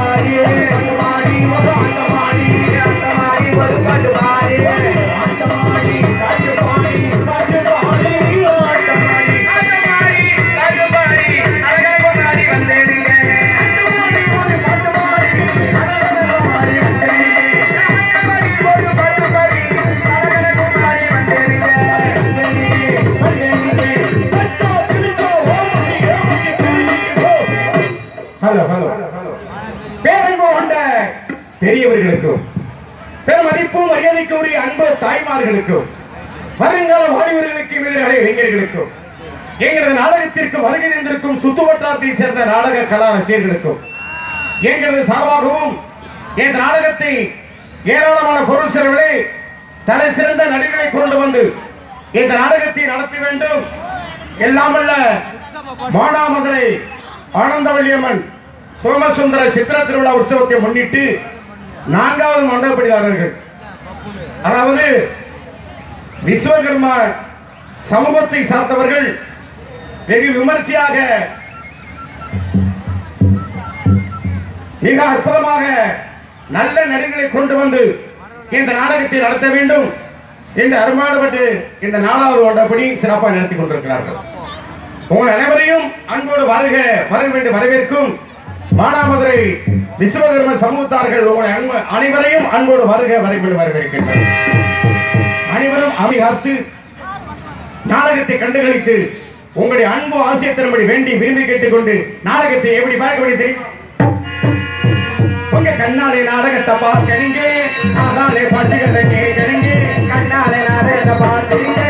Hare ஆசிரியர்களுக்கும் பெருமதிப்பும் மரியாதைக்கு உரிய அன்பு தாய்மார்களுக்கும் வருங்கால வாலிபர்களுக்கு எதிரான இளைஞர்களுக்கும் எங்களது நாடகத்திற்கு வருகை தந்திருக்கும் சுத்துவட்டாரத்தை சேர்ந்த நாடக கலா ரசிகர்களுக்கும் எங்களது சார்பாகவும் இந்த நாடகத்தை ஏராளமான பொருள் செலவிலே தலை சிறந்த நடிகர்களை கொண்டு வந்து இந்த நாடகத்தை நடத்த வேண்டும். எல்லாமல்ல மானாமதுரை ஆனந்தவல்லியம்மன் சோமசுந்தர சித்திர திருவிழா உற்சவத்தை முன்னிட்டு நான்காவது மண்டபப்படிதாரர்கள் அதாவது விஸ்வகர்மா சமூகத்தை சார்ந்தவர்கள் வெகு விமர்சையாக மிக அற்புதமாக நல்ல நடிகளை கொண்டு வந்து இந்த நாடகத்தை நடத்த வேண்டும் என்று அருமாடுபட்டு இந்த நாலாவது ஒன்றபடி சிறப்பாக நடத்தி கொண்டிருக்கிறார்கள். உங்கள் அனைவரையும் அன்போடு வருக வர வேண்டும் வரவேற்கும் மானாமதுரை விஸ்வகர்ம சமூகத்தார்கள் உங்களை அன்பு அனைவரையும் அன்போடு வருக வர வரவேற்கின்றனர். அனைவரும் அமிகாத்து நாடகத்தை கண்டுகளித்து உங்களுடைய அன்பு ஆசியத்தின்படி வேண்டி விரும்பி கேட்டுக்கொண்டு நாடகத்தை எப்படி பார்க்க வேண்டிய தெரியும்? உங்க கண்ணாலே நாடகத்தை பார்க்கணுங்க காதாலே பாட்டுகளை கேட்கணுங்க கண்ணாலே நாடகத்தை பார்த்துடுங்க.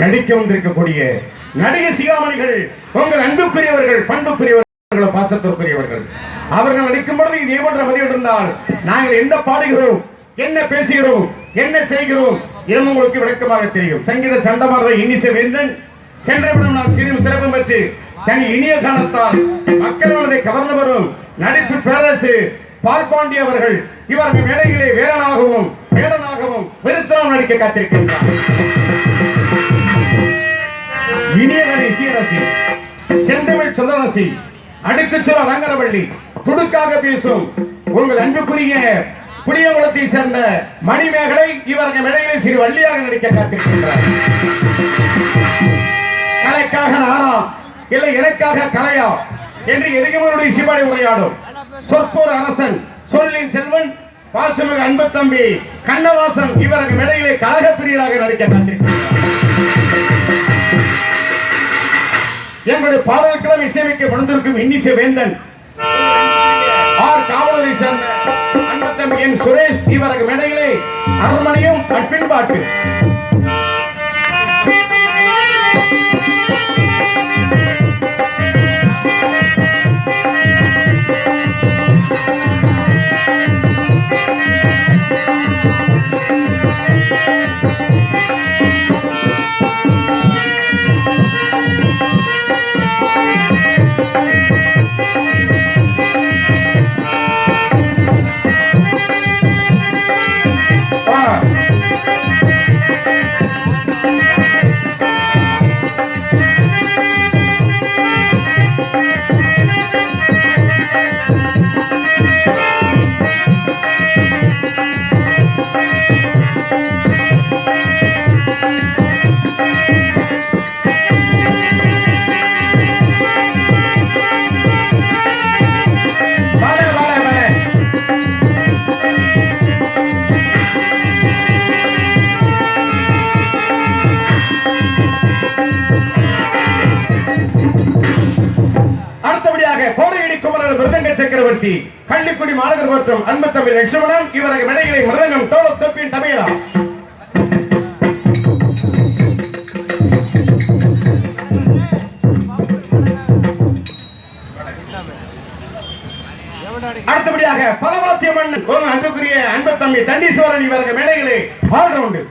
நடிக்க வந்திருக்கக்கூடிய நடிகை சிகாமணிகள் உங்கள் அன்புக்குரியவர்கள் பண்புக்குரியவர்கள் பாசத்திற்குரியவர்கள் அவர்கள் நடிக்கும் பொழுது இதே போன்ற பதில் இருந்தால் நாங்கள் என்ன பாடுகிறோம் என்ன பேசுகிறோம் என்ன செய்கிறோம் இன்னும் உங்களுக்கு விளக்கமாக தெரியும். சங்கீத சண்டமாரத இன்னிசை வேந்தன் சென்றவிடம் நாம் சிறிது சிறப்பு பெற்று தன் இனிய காலத்தால் மக்கள் மனதை கவர்ந்து வரும் நடிப்பு பேரரசு பால்பாண்டி அவர்கள் இவர்கள் மேடையிலே வேலனாகவும் வேடனாகவும் விருத்தனம் நடிக்க காத்திருக்கின்றார். இனியவனை சீரசி செந்தமிழ் சுதரசி அடுக்கு சொல்ல ரங்கரவள்ளி துடுக்காக பேசும் உங்கள் அன்புக்குரிய புளியங்குளத்தை சேர்ந்த மணிமேகலை இவர்கள் இடையிலே சிறு வள்ளியாக நடிக்க காத்திருக்கின்றார். கலைக்காக நானா? இல்லை எனக்காக கலையா? என்று எதுகுமருடைய சிவாடி உரையாடும். சொற்போர் அரசன் சொல்லின் செல்வன் பாசமிகு அன்பு தம்பி கண்ணவாசன் இவரது மேடையிலே கழக பிரியராக நடிக்க காத்திருக்கிறார் எங்களுடைய பாடலுக்கெல்லாம் இசையமைக்க மணந்திருக்கும் இன்னிசை வேந்தன். ஆர் காவலரை சேர்ந்த அன்பு என் சுரேஷ் இவரது மேடையிலே அரண்மனையும் பின்பாட்டு கள்ளிக்குடி மாநகர் மற்றும் அன்பு தமிழ் லட்சுமணன் இவரது மெடைகளை மிருதங்கம் தோல தொப்பின் தமிழா அடுத்தபடியாக பலவாத்திய மன்னன் அன்புக்குரிய அன்பு தம்பி தண்டீஸ்வரன் இவரது மேடைகளை ஆல்ரவுண்டு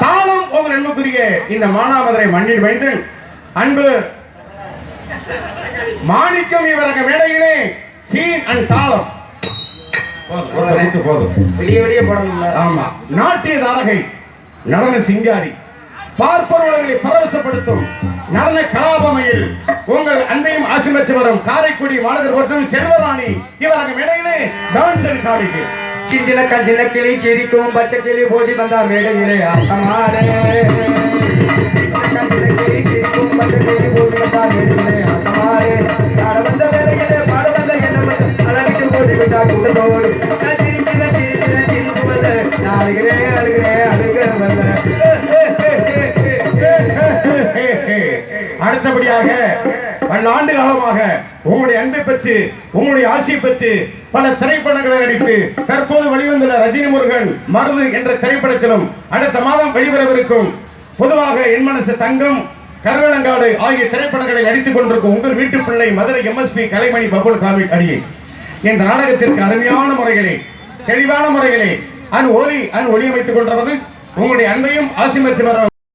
தாளம் உங்கள் அன்புக்குரிய இந்த மானாமதுரை மண்ணில் வைத்து அன்பு மாணிக்கம் இவரது மேடையிலே சீன் அண்ட் தாளம். போதும், ஆமா. நாட்டிய தாரகை நடன சிங்காரி. பார்ப்பவர்களை பரவசப்படுத்தும் நடன கலாபமையில் உங்கள் அன்பையும் ஆசி பெற்று வரும் காரைக்குடி மாநகர் மற்றும் செல்வராணி இவரது மேடையிலே டான்ஸ் அண்ட் காவிக்கு சின்ன கஞ்சின கிளி சிரிக்கும் பச்சை கிளி போடி வந்தார் மேடையிலே ஆட்டமாடே. கஞ்சின கிளி சிரிக்கும் பச்சை கிளி போடி வந்தார் மேடையிலே ஆட்டமாடே. ஆண்டு காலமாக உங்களுடைய அன்பை பெற்று உங்களுடைய ஆசையை பெற்று பல திரைப்படங்களை நடித்து தற்போது வெளிவந்துள்ள ரஜினி முருகன் மருது என்ற திரைப்படத்திலும் அடுத்த மாதம் வெளிவரவிருக்கும். பொதுவாக என் மனசு தங்கம் கருவேலங்காடு ஆகிய திரைப்படங்களை நடித்துக் கொண்டிருக்கும் உங்கள் வீட்டு பிள்ளை மதுரை எம்எஸ்பி கலைமணி பபுல் காமி அடியே. இந்த நாடகத்திற்கு அருமையான முறைகளே தெளிவான முறைகளே அன் ஒலி அன் ஒளியமைத்துக் கொண்டிருப்பது உங்களுடைய அன்பையும் ஆசிமத்து வர